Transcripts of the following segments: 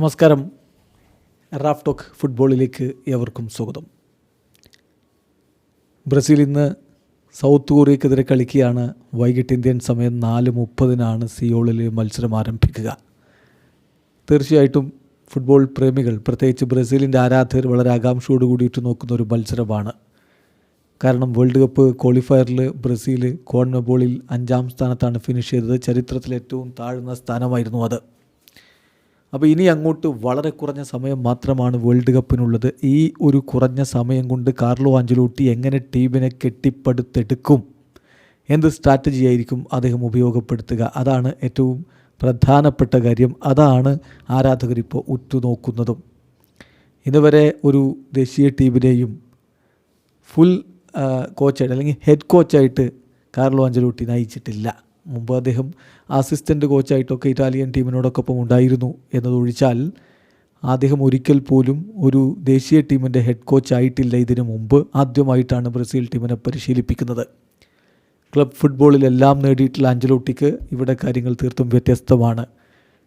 നമസ്കാരം. Raf talk ഫുട്ബോളിലേക്ക് ഏവർക്കും സ്വാഗതം. ബ്രസീൽ ഇന്ന് സൗത്ത് കൊറിയക്കെതിരെ കളിക്കുകയാണ്. വൈകിട്ട് ഇന്ത്യൻ സമയം നാല് മുപ്പതിനാണ് സിയോളിൽ മത്സരം ആരംഭിക്കുക. തീർച്ചയായിട്ടും ഫുട്ബോൾ പ്രേമികൾ പ്രത്യേകിച്ച് ബ്രസീലിന്റെ ആരാധകർ വളരെ ആകാംക്ഷയോട് കൂടിയിട്ട് നോക്കുന്ന ഒരു മത്സരമാണ്. കാരണം വേൾഡ് കപ്പ് ക്വാളിഫയറിൽ ബ്രസീൽ കോൺമബോളിൽ അഞ്ചാം സ്ഥാനത്താണ് ഫിനിഷ് ചെയ്തത്. ചരിത്രത്തിൽ ഏറ്റവും താഴ്ന്ന സ്ഥാനമായിരുന്നു അത്. അപ്പോൾ ഇനി അങ്ങോട്ട് വളരെ കുറഞ്ഞ സമയം മാത്രമാണ് വേൾഡ് കപ്പിനുള്ളത്. ഈ ഒരു കുറഞ്ഞ സമയം കൊണ്ട് കാർലോ ആഞ്ചലോട്ടി എങ്ങനെ ടീമിനെ കെട്ടിപ്പടുത്തെടുക്കും? എന്ത് സ്ട്രാറ്റജി ആയിരിക്കും അദ്ദേഹം ഉപയോഗപ്പെടുത്തുക? അതാണ് ഏറ്റവും പ്രധാനപ്പെട്ട കാര്യം. അതാണ് ആരാധകരിപ്പോൾ ഉറ്റുനോക്കുന്നതും. ഇതുവരെ ഒരു ദേശീയ ടീമിനെയും ഫുൾ കോച്ചായിട്ട് അല്ലെങ്കിൽ ഹെഡ് കോച്ചായിട്ട് കാർലോ ആഞ്ചലോട്ടി നയിച്ചിട്ടില്ല. മുമ്പ് അദ്ദേഹം അസിസ്റ്റന്റ് കോച്ചായിട്ടൊക്കെ ഇറ്റാലിയൻ ടീമിനോടൊപ്പം ഉണ്ടായിരുന്നു എന്നതൊഴിച്ചാൽ അദ്ദേഹം ഒരിക്കൽ പോലും ഒരു ദേശീയ ടീമിന്റെ ഹെഡ് കോച്ചായിട്ടില്ല ഇതിനു മുമ്പ് ആദ്യമായിട്ടാണ് ബ്രസീൽ ടീമിനെ പരിശീലിപ്പിക്കുന്നത്. ക്ലബ് ഫുട്ബോളിലെല്ലാം നേടിയിട്ടുള്ള അഞ്ചലോട്ടിക്ക് ഇവിടെ കാര്യങ്ങൾ തീർത്തും വ്യത്യസ്തമാണ്.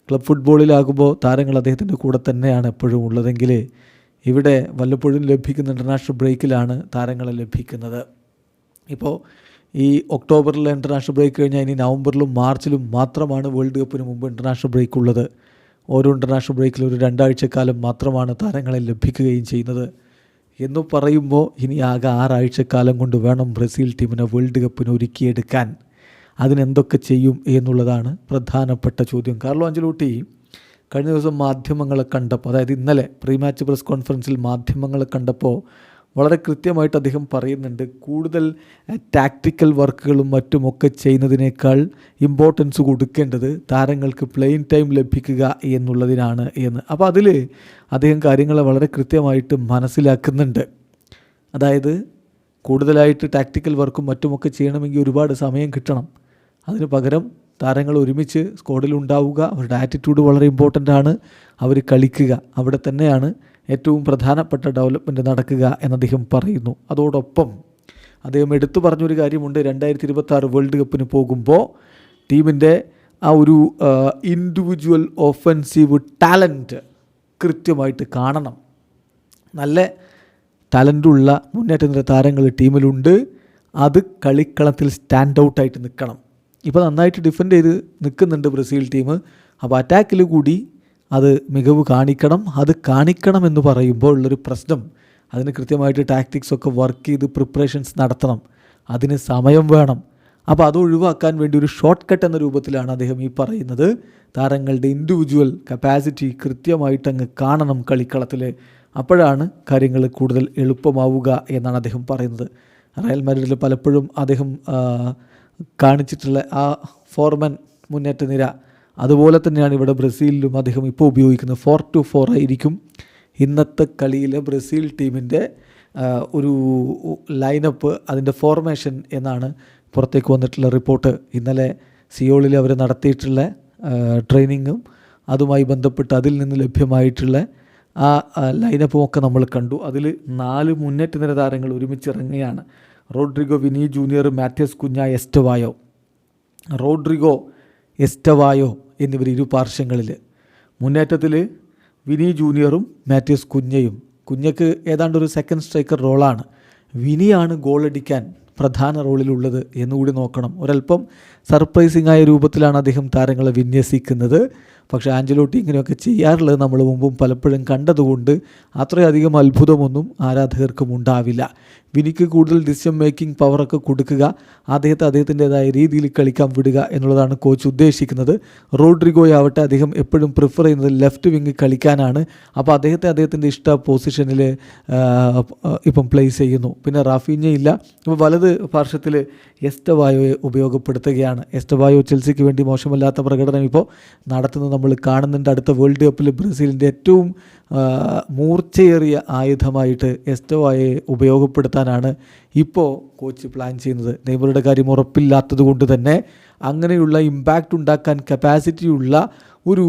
ക്ലബ് ഫുട്ബോളിലാകുമ്പോൾ താരങ്ങൾ അദ്ദേഹത്തിന്റെ കൂടെ തന്നെയാണ് എപ്പോഴും ഉള്ളതെങ്കിൽ ഇവിടെ വല്ലപ്പോഴും ലഭിക്കുന്ന ഇന്റർനാഷണൽ ബ്രേക്കിലാണ് താരങ്ങളെ ലഭിക്കുന്നത്. ഇപ്പോൾ ഈ ഒക്ടോബറിലെ ഇന്റർനാഷണൽ ബ്രേക്ക് കഴിഞ്ഞാൽ ഇനി നവംബറിലും മാർച്ചിലും മാത്രമാണ് വേൾഡ് കപ്പിന് മുമ്പ് ഇന്റർനാഷണൽ ബ്രേക്ക് ഉള്ളത്. ഓരോ ഇന്റർനാഷണൽ ബ്രേക്കിൽ ഒരു രണ്ടാഴ്ചക്കാലം മാത്രമാണ് താരങ്ങളെ ലഭിക്കുകയും ചെയ്യുന്നത്. എന്ന് പറയുമ്പോൾ ഇനി ആകെ ആറാഴ്ചക്കാലം കൊണ്ട് വേണം ബ്രസീൽ ടീമിനെ വേൾഡ് കപ്പിന് ഒരുക്കിയെടുക്കാൻ. അതിനെന്തൊക്കെ ചെയ്യും എന്നുള്ളതാണ് പ്രധാനപ്പെട്ട ചോദ്യം. കാർലോ അഞ്ചലൂട്ടി കഴിഞ്ഞ ദിവസം മാധ്യമങ്ങളെ കണ്ടപ്പോൾ അതായത് ഇന്നലെ പ്രീ മാച്ച് പ്രസ് കോൺഫറൻസിൽ മാധ്യമങ്ങളെ കണ്ടപ്പോൾ വളരെ കൃത്യമായിട്ട് അദ്ദേഹം പറയുന്നുണ്ട്. കൂടുതൽ ടാക്ടിക്കൽ വർക്കുകളും മറ്റുമൊക്കെ ചെയ്യുന്നതിനേക്കാൾ ഇമ്പോർട്ടൻസ് കൊടുക്കേണ്ടത് താരങ്ങൾക്ക് പ്ലെയിൻ ടൈം ലഭിക്കുക എന്നുള്ളതിനാണ് എന്ന്. അപ്പോൾ അതിൽ അദ്ദേഹം കാര്യങ്ങളെ വളരെ കൃത്യമായിട്ട് മനസ്സിലാക്കുന്നുണ്ട്. അതായത് കൂടുതലായിട്ട് ടാക്ടിക്കൽ വർക്കും മറ്റുമൊക്കെ ചെയ്യണമെങ്കിൽ ഒരുപാട് സമയം കിട്ടണം. അതിന് പകരം താരങ്ങൾ ഒരുമിച്ച് സ്ക്വാഡിൽ ഉണ്ടാവുക. അവരുടെ ആറ്റിറ്റ്യൂഡ് വളരെ ഇമ്പോർട്ടന്റ് ആണ്. അവർ കളിക്കുക. അവിടെ തന്നെയാണ് ഏറ്റവും പ്രധാനപ്പെട്ട ഡെവലപ്മെന്റ് നടക്കുക എന്ന് അദ്ദേഹം പറയുന്നു. അതോടൊപ്പം അദ്ദേഹം എടുത്തു പറഞ്ഞൊരു കാര്യമുണ്ട്. രണ്ടായിരത്തി ഇരുപത്തി വേൾഡ് കപ്പിന് പോകുമ്പോൾ ടീമിന്റെ ആ ഒരു ഇൻഡിവിജ്വൽ ഒഫൻസീവ് ടാലന്റ് കൃത്യമായിട്ട് കാണണം. നല്ല ടാലന്റുള്ള മുന്നേറ്റ നിര താരങ്ങൾ ടീമിലുണ്ട്. അത് കളിക്കളത്തിൽ സ്റ്റാൻഡ് ഔട്ടായിട്ട് നിൽക്കണം. ഇപ്പോൾ നന്നായിട്ട് ഡിഫെൻഡ് ചെയ്ത് നിൽക്കുന്നുണ്ട് ബ്രസീൽ ടീം. അപ്പോൾ അറ്റാക്കിൽ കൂടി അത് മികവ് കാണിക്കണം. അത് കാണിക്കണം എന്ന് പറയുമ്പോൾ ഉള്ളൊരു പ്രശ്നം. അതിന് കൃത്യമായിട്ട് ടാക്ടിക്സ് ഒക്കെ വർക്ക് ചെയ്ത് പ്രിപ്പറേഷൻസ് നടത്തണം. അതിന് സമയം വേണം. അപ്പോൾ അത് ഒഴിവാക്കാൻ വേണ്ടി ഒരു ഷോർട്ട് കട്ട് എന്ന രൂപത്തിലാണ് അദ്ദേഹം ഈ പറയുന്നത്. താരങ്ങളുടെ ഇൻഡിവിജ്വൽ കപ്പാസിറ്റി കൃത്യമായിട്ട് അങ്ങ് കാണണം കളിക്കളത്തിൽ അപ്പോഴാണ് കാര്യങ്ങൾ കൂടുതൽ എളുപ്പമാവുക എന്നാണ് അദ്ദേഹം പറയുന്നത്. റയൽ മാഡ്രിഡിൽ പലപ്പോഴും അദ്ദേഹം കാണിച്ചിട്ടുള്ള ആ ഫോർമൻ മുന്നേറ്റ നിര അതുപോലെ തന്നെയാണ് ഇവിടെ ബ്രസീലിലും അദ്ദേഹം ഇപ്പോൾ ഉപയോഗിക്കുന്നത്. ഫോർ ടു ഫോർ ആയിരിക്കും. ഇന്നത്തെ കളിയിലെ ബ്രസീൽ ടീമിന്റെ ഒരു ലൈനപ്പ് അതിന്റെ ഫോർമേഷൻ എന്നാണ് പുറത്തേക്ക് വന്നിട്ടുള്ള റിപ്പോർട്ട്. ഇന്നലെ സിയോളിൽ അവർ നടത്തിയിട്ടുള്ള ട്രെയിനിങ്ങും അതുമായി ബന്ധപ്പെട്ട് അതിൽ നിന്ന് ലഭ്യമായിട്ടുള്ള ആ ലൈനപ്പും ഒക്കെ നമ്മൾ കണ്ടു. അതിൽ നാല് മുന്നേറ്റ നിര താരങ്ങൾ ഒരുമിച്ചിറങ്ങുകയാണ്. Rodrygo Vini Junior Matheus Cunha Estevao. Rodrygo Estevao എന്നിവർ ഇരു പാർശ്വങ്ങളിൽ. മുന്നേറ്റത്തിൽ വിനി ജൂനിയറും മാത്യൂസ് കുഞ്ഞയും. കുഞ്ഞയ്ക്ക് ഏതാണ്ട് ഒരു സെക്കൻഡ് സ്ട്രൈക്കർ റോളാണ് വിനിയാണ് ഗോളടിക്കാൻ പ്രധാന റോളിലുള്ളത് എന്നുകൂടി നോക്കണം. ഒരല്പം സർപ്രൈസിംഗ് ആയ രൂപത്തിലാണ് അദ്ദേഹം താരങ്ങളെ വിന്യസിക്കുന്നത്. പക്ഷേ ആഞ്ചലോട്ടി ഇങ്ങനെയൊക്കെ ചെയ്യാറുള്ളത് നമ്മൾ മുമ്പും പലപ്പോഴും കണ്ടതുകൊണ്ട് അത്രയധികം അത്ഭുതമൊന്നും ആരാധകർക്കും ഉണ്ടാവില്ല. വിനിക്ക് കൂടുതൽ ഡിസിഷൻ മേക്കിംഗ് പവറൊക്കെ കൊടുക്കുക അദ്ദേഹത്തെ അദ്ദേഹത്തിന്റെതായ രീതിയിൽ കളിക്കാൻ വിടുക എന്നുള്ളതാണ് കോച്ച് ഉദ്ദേശിക്കുന്നത്. റോഡ്രിഗോയാവട്ടെ അദ്ദേഹം എപ്പോഴും പ്രിഫർ ചെയ്യുന്നത് ലെഫ്റ്റ് വിങ് കളിക്കാനാണ്. അപ്പോൾ അദ്ദേഹത്തെ അദ്ദേഹത്തിന്റെ ഇഷ്ട പൊസിഷനിൽ ഇപ്പം പ്ലേസ് ചെയ്യുന്നു. പിന്നെ റാഫീഞ്ഞ ഇല്ല. ഇപ്പോൾ വലത് പാർശ്വത്തിൽ എസ്റ്റവായോയെ ഉപയോഗപ്പെടുത്തുകയാണ്. എസ്റ്റവായോ ചെൽസിക്ക് വേണ്ടി മോശമല്ലാത്ത പ്രകടനം ഇപ്പോൾ നടത്തുന്നത് നമ്മൾ കാണുന്നുണ്ട് അടുത്ത വേൾഡ് കപ്പിൽ ബ്രസീലിന്റെ ഏറ്റവും മൂർച്ചയേറിയ ആയുധമായിട്ട് എസ്റ്റോവായെ ഉപയോഗപ്പെടുത്താനാണ് ഇപ്പോൾ കോച്ച് പ്ലാൻ ചെയ്യുന്നത്. നെയ്മറുടെ കാര്യം ഉറപ്പില്ലാത്തത് കൊണ്ട് തന്നെ അങ്ങനെയുള്ള ഇമ്പാക്റ്റ് ഉണ്ടാക്കാൻ കപ്പാസിറ്റിയുള്ള ഒരു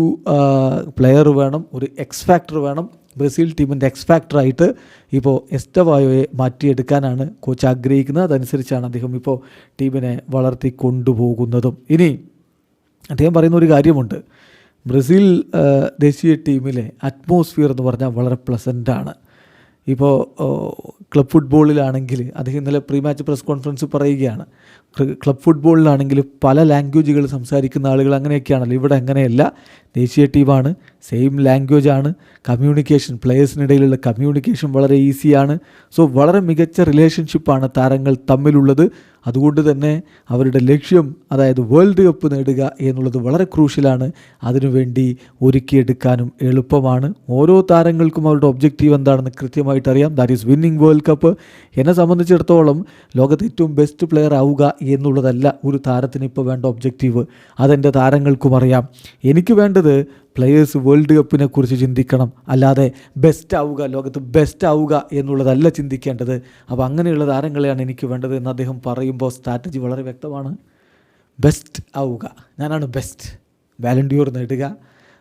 പ്ലെയർ വേണം ഒരു എക്സ് ഫാക്ടർ വേണം. ബ്രസീൽ ടീമിന്റെ എക്സ് ഫാക്ടറായിട്ട് ഇപ്പോൾ എസ്റ്റവായോയെ മാറ്റിയെടുക്കാനാണ് കോച്ച് ആഗ്രഹിക്കുന്നത്. അതനുസരിച്ചാണ് അദ്ദേഹം ഇപ്പോൾ ടീമിനെ വളർത്തി കൊണ്ടുപോകുന്നതും ഇനി അദ്ദേഹം പറയുന്ന ഒരു കാര്യമുണ്ട്. ബ്രസീൽ ദേശീയ ടീമിലെ അറ്റ്മോസ്ഫിയർ എന്ന് പറഞ്ഞാൽ വളരെ പ്ലസന്റാണ് ഇപ്പോൾ ക്ലബ് ഫുട്ബോളിലാണെങ്കിൽ അദ്ദേഹം ഇന്നലെ പ്രീ മാച്ച് പ്രസ് കോൺഫറൻസ് പറയുകയാണ് ക്ലബ് ഫുട്ബോളിലാണെങ്കിൽ പല ലാംഗ്വേജുകൾ സംസാരിക്കുന്ന ആളുകൾ അങ്ങനെയൊക്കെയാണല്ലോ. ഇവിടെ അങ്ങനെയല്ല. ദേശീയ ടീമാണ്. സെയിം ലാംഗ്വേജ് ആണ്. കമ്മ്യൂണിക്കേഷൻ പ്ലേയേഴ്സിനിടയിലുള്ള കമ്മ്യൂണിക്കേഷൻ വളരെ ഈസിയാണ് സോ വളരെ മികച്ച റിലേഷൻഷിപ്പാണ് താരങ്ങൾ തമ്മിലുള്ളത്. അതുകൊണ്ട് തന്നെ അവരുടെ ലക്ഷ്യം അതായത് വേൾഡ് കപ്പ് നേടുക എന്നുള്ളത് വളരെ ക്രൂഷ്യലാണ്. അതിനുവേണ്ടി ഒരുക്കിയെടുക്കാനും എളുപ്പമാണ്. ഓരോ താരങ്ങൾക്കും അവരുടെ ഒബ്ജക്റ്റീവ് എന്താണെന്ന് കൃത്യമായിട്ട് അറിയാം. That is winning world cup എന്നെ സംബന്ധിച്ചിടത്തോളം ലോകത്ത് ഏറ്റവും ബെസ്റ്റ് പ്ലെയർ ആവുക എന്നുള്ളതല്ല ഒരു താരത്തിന് ഇപ്പോൾ വേണ്ട ഒബ്ജക്റ്റീവ് അതെന്റെ താരങ്ങൾക്കും അറിയാം. എനിക്ക് വേണ്ടത് പ്ലെയേഴ്സ് വേൾഡ് കപ്പിനെ കുറിച്ച് ചിന്തിക്കണം. അല്ലാതെ ബെസ്റ്റ് ആവുക ലോകത്ത് ബെസ്റ്റ് ആവുക എന്നുള്ളതല്ല ചിന്തിക്കേണ്ടത്. അപ്പോൾ അങ്ങനെയുള്ള താരങ്ങളെയാണ് എനിക്ക് വേണ്ടത് എന്ന് അദ്ദേഹം പറയുമ്പോൾ സ്ട്രാറ്റജി വളരെ വ്യക്തമാണ്. ബെസ്റ്റ് ആവുക. ഞാനാണ് ബെസ്റ്റ് വാലണ്ടിയോർ നേടുക.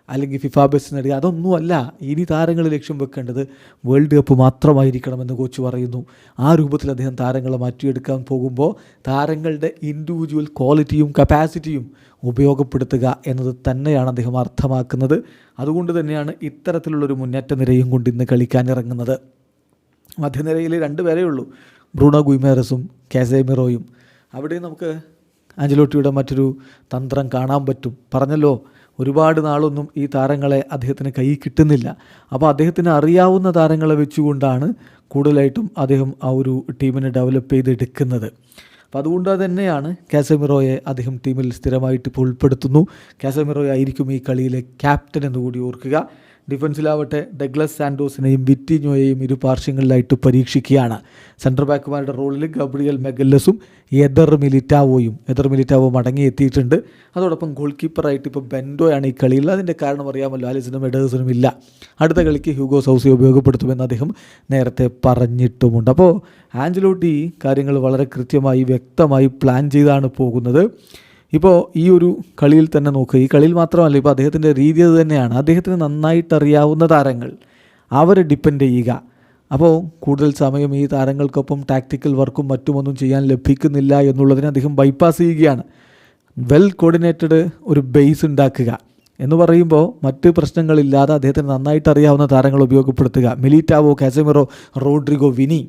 അല്ലെങ്കിൽ ഫിഫ ബെസ്റ്റ് നേടുക. അതൊന്നുമല്ല ഇനി താരങ്ങൾ ലക്ഷ്യം വെക്കേണ്ടത് വേൾഡ് കപ്പ് മാത്രമായിരിക്കണമെന്ന് കോച്ച് പറയുന്നു. ആ രൂപത്തിൽ അദ്ദേഹം താരങ്ങളെ മാറ്റിയെടുക്കാൻ പോകുമ്പോൾ താരങ്ങളുടെ ഇൻഡിവിജ്വൽ ക്വാളിറ്റിയും കപ്പാസിറ്റിയും ഉപയോഗപ്പെടുത്തുക എന്നത് തന്നെയാണ് അദ്ദേഹം അർത്ഥമാക്കുന്നത്. അതുകൊണ്ട് തന്നെയാണ് ഇത്തരത്തിലുള്ളൊരു മുന്നേറ്റ നിരയും കൊണ്ട് ഇന്ന് കളിക്കാനിറങ്ങുന്നത് മധ്യനിരയിൽ രണ്ട് പേരേ ഉള്ളൂ. ബ്രൂണോ ഗുയ്മേറസും കാസേമിറോയും അവിടെ നമുക്ക് ആഞ്ചലോട്ടിയുടെ മറ്റൊരു തന്ത്രം കാണാൻ പറ്റും. പറഞ്ഞല്ലോ ഒരുപാട് നാളൊന്നും ഈ താരങ്ങളെ അദ്ദേഹത്തിന് കൈ കിട്ടുന്നില്ല. അപ്പോൾ അദ്ദേഹത്തിന് അറിയാവുന്ന താരങ്ങളെ വെച്ചുകൊണ്ടാണ് കൂടുതലായിട്ടും അദ്ദേഹം ആ ഒരു ടീമിനെ ഡെവലപ്പ് ചെയ്തെടുക്കുന്നത്. അപ്പോൾ അതുകൊണ്ട് തന്നെയാണ് കാസമിറോയെ അദ്ദേഹം ടീമിൽ സ്ഥിരമായിട്ട് ഇപ്പോൾ ഉൾപ്പെടുത്തുന്നു. കാസമിറോയായിരിക്കും ഈ കളിയിലെ ക്യാപ്റ്റൻ എന്ന് കൂടി ഓർക്കുക. ഡിഫൻസിലാവട്ടെ ഡഗ്ലസ് സാൻഡോസിനെയും വിറ്റിഞ്ഞോയെയും ഇരു പാർശ്വങ്ങളിലായിട്ട് പരീക്ഷിക്കുകയാണ്. സെൻട്രൽ ബാക്കുമാരുടെ റോളിൽ ഗബ്രിയൽ മെഗല്ലസും എദർ മിലിറ്റാവോയും എദർ മിലിറ്റാവോ മടങ്ങിയെത്തിയിട്ടുണ്ട്. അതോടൊപ്പം ഗോൾ കീപ്പറായിട്ട് ഇപ്പോൾ ബെൻഡോയാണ് ഈ കളിയിൽ. അതിന്റെ കാരണം അറിയാമല്ലോ ആലിസിനും എഡേഴ്സിനും ഇല്ല. അടുത്ത കളിക്ക് ഹ്യൂഗോ സൗസി ഉപയോഗപ്പെടുത്തുമെന്ന് അദ്ദേഹം നേരത്തെ പറഞ്ഞിട്ടുമുണ്ട്. അപ്പോൾ ആഞ്ചലോട്ടി കാര്യങ്ങൾ വളരെ കൃത്യമായി വ്യക്തമായി പ്ലാൻ ചെയ്താണ് പോകുന്നത്. ഇപ്പോൾ ഈ ഒരു കളിയിൽ തന്നെ നോക്കുക ഈ കളിയിൽ മാത്രമല്ല ഇപ്പോൾ അദ്ദേഹത്തിന്റെ രീതി അത് തന്നെയാണ്. അദ്ദേഹത്തിന് നന്നായിട്ട് അറിയാവുന്ന താരങ്ങൾ അവരെ ഡിപ്പെൻഡ് ചെയ്യുക. അപ്പോൾ കൂടുതൽ സമയം ഈ താരങ്ങൾക്കൊപ്പം ടാക്ടിക്കൽ വർക്കും മറ്റുമൊന്നും ചെയ്യാൻ ലഭിക്കുന്നില്ല എന്നുള്ളതിനെ അദ്ദേഹം ബൈപ്പാസ് ചെയ്യുകയാണ്. വെൽ കോർഡിനേറ്റഡ് ഒരു ബേസ് ഉണ്ടാക്കുക എന്ന് പറയുമ്പോൾ മറ്റ് പ്രശ്നങ്ങളില്ലാതെ അദ്ദേഹത്തിന് നന്നായിട്ട് അറിയാവുന്ന താരങ്ങൾ ഉപയോഗപ്പെടുത്തുക. മിലിറ്റാവോ കാസമിറോ റോഡ്രിഗോ വിനി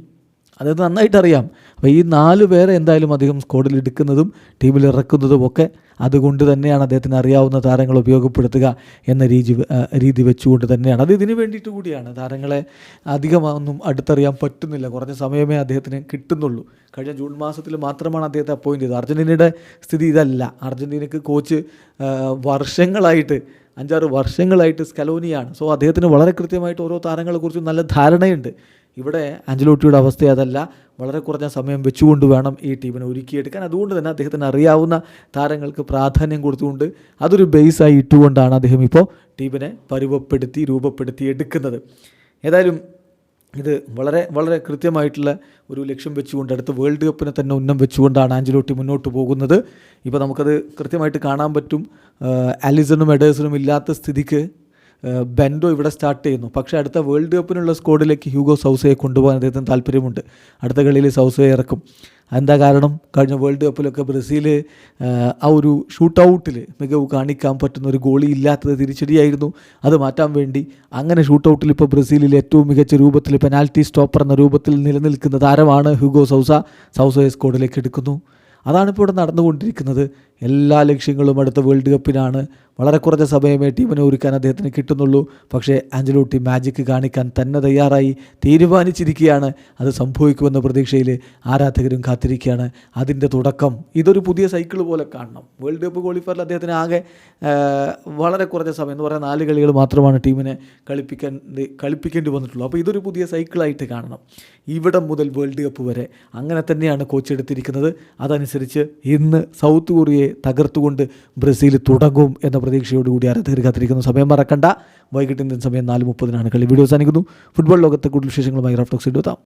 അതായത് നന്നായിട്ട് അറിയാം അപ്പോൾ ഈ നാല് പേരെ എന്തായാലും അധികം സ്ക്വാഡിൽ എടുക്കുന്നതും ടീമിൽ ഇറക്കുന്നതും ഒക്കെ അതുകൊണ്ട് തന്നെയാണ് അദ്ദേഹത്തിന് അറിയാവുന്ന താരങ്ങൾ ഉപയോഗപ്പെടുത്തുക എന്ന രീതി രീതി വെച്ചുകൊണ്ട് തന്നെയാണ്. അത് ഇതിന് വേണ്ടിയിട്ട് കൂടിയാണ്. താരങ്ങളെ അധികമൊന്നും അടുത്തറിയാൻ പറ്റുന്നില്ല. കുറഞ്ഞ സമയമേ അദ്ദേഹത്തിന് കിട്ടുന്നുള്ളൂ. കഴിഞ്ഞ ജൂൺ മാസത്തിൽ മാത്രമാണ് അദ്ദേഹത്തെ അപ്പോയിന്റ് ചെയ്തത്. അർജന്റീനയുടെ സ്ഥിതി ഇതല്ല. അർജന്റീനയ്ക്ക് കോച്ച് വർഷങ്ങളായിട്ട് അഞ്ചാറ് വർഷങ്ങളായിട്ട് സ്കലോനിയാണ് സോ അദ്ദേഹത്തിന് വളരെ കൃത്യമായിട്ട് ഓരോ താരങ്ങളെക്കുറിച്ചും നല്ല ധാരണയുണ്ട്. ഇവിടെ ആഞ്ചലോട്ടിയുടെ അവസ്ഥ അതല്ല. വളരെ കുറഞ്ഞ സമയം വെച്ചുകൊണ്ട് വേണം ഈ ടീമിനെ ഒരുക്കിയെടുക്കാൻ. അതുകൊണ്ട് തന്നെ അദ്ദേഹത്തിന് അറിയാവുന്ന താരങ്ങൾക്ക് പ്രാധാന്യം കൊടുത്തുകൊണ്ട് അതൊരു ബേസായി ഇട്ടുകൊണ്ടാണ് അദ്ദേഹം ഇപ്പോൾ ടീമിനെ പരുവപ്പെടുത്തി രൂപപ്പെടുത്തി എടുക്കുന്നത്. ഏതായാലും ഇത് വളരെ വളരെ കൃത്യമായിട്ടുള്ള ഒരു ലക്ഷ്യം വെച്ചുകൊണ്ട് അടുത്ത വേൾഡ് കപ്പിനെ തന്നെ ഉന്നം വെച്ചുകൊണ്ടാണ് ആഞ്ചലോട്ടി മുന്നോട്ട് പോകുന്നത്. ഇപ്പോൾ നമുക്കത് കൃത്യമായിട്ട് കാണാൻ പറ്റും. ആലിസണും എഡേഴ്സണും ഇല്ലാത്ത സ്ഥിതിക്ക് ബെൻഡോ ഇവിടെ സ്റ്റാർട്ട് ചെയ്യുന്നു. പക്ഷേ അടുത്ത വേൾഡ് കപ്പിനുള്ള സ്ക്വാഡിലേക്ക് ഹ്യൂഗോ സൗസയെ കൊണ്ടുപോകാൻ അദ്ദേഹത്തിന് താല്പര്യമുണ്ട്. അടുത്ത കളിയിൽ സൗസയെ ഇറക്കും. എന്താ കാരണം? കഴിഞ്ഞ വേൾഡ് കപ്പിലൊക്കെ ബ്രസീൽ ആ ഒരു ഷൂട്ട് ഔട്ടിൽ മികവ് കാണിക്കാൻ പറ്റുന്ന ഒരു ഗോളി ഇല്ലാത്തത് തിരിച്ചടിയായിരുന്നു. അത് മാറ്റാൻ വേണ്ടി അങ്ങനെ ഷൂട്ട് ഔട്ടിൽ ഇപ്പോൾ ബ്രസീലിൽ ഏറ്റവും മികച്ച രൂപത്തിൽ പെനാൽറ്റി സ്റ്റോപ്പർ എന്ന രൂപത്തിൽ നിലനിൽക്കുന്ന താരമാണ് ഹ്യൂഗോ സൗസ. സൗസയെ സ്കോഡിലേക്ക് എടുക്കുന്നു. അതാണിപ്പോൾ ഇവിടെ നടന്നുകൊണ്ടിരിക്കുന്നത്. എല്ലാ ലക്ഷ്യങ്ങളും അടുത്ത വേൾഡ് കപ്പിനാണ് വളരെ കുറഞ്ഞ സമയമേ ടീമിനെ ഒരുക്കാൻ അദ്ദേഹത്തിന് കിട്ടുന്നുള്ളൂ. പക്ഷേ ആഞ്ചലോട്ടി മാജിക്ക് കാണിക്കാൻ തന്നെ തയ്യാറായി. തീരുമാനിച്ചിരിക്കുകയാണ്. അത് സംഭവിക്കുമെന്ന പ്രതീക്ഷയിൽ ആരാധകരും കാത്തിരിക്കുകയാണ്. അതിന്റെ തുടക്കം ഇതൊരു പുതിയ സൈക്കിൾ പോലെ കാണണം. വേൾഡ് കപ്പ് ക്വാളിഫയറിൽ അദ്ദേഹത്തിന് ആകെ വളരെ കുറഞ്ഞ സമയം എന്ന് പറയാൻ നാല് കളികൾ മാത്രമാണ് ടീമിനെ കളിപ്പിക്കാൻ കളിപ്പിക്കേണ്ടി വന്നിട്ടുള്ളൂ. അപ്പോൾ ഇതൊരു പുതിയ സൈക്കിളായിട്ട് കാണണം. ഇവിടം മുതൽ വേൾഡ് കപ്പ് വരെ അങ്ങനെ തന്നെയാണ് കോച്ച് എടുത്തിരിക്കുന്നത്. അതനുസരിച്ച് ഇന്ന് സൗത്ത് കൊറിയയെ തകർത്തുകൊണ്ട് ബ്രസീൽ തുടങ്ങും എന്ന പ്രതീക്ഷയോടുകൂടി ആരാധകർ കാത്തിരിക്കുന്ന. സമയം മറക്കണ്ട. വൈകിട്ട് ഇന്ത്യൻ സമയം നാല് മുപ്പതിനാണ് കളി. വീഡിയോ അവസാനിക്കുന്നു. ഫുട്ബോൾ ലോകത്തെ കൂടുതൽ വിശേഷങ്ങളുമായി റഫ്ടോക്സ് എടുത്താം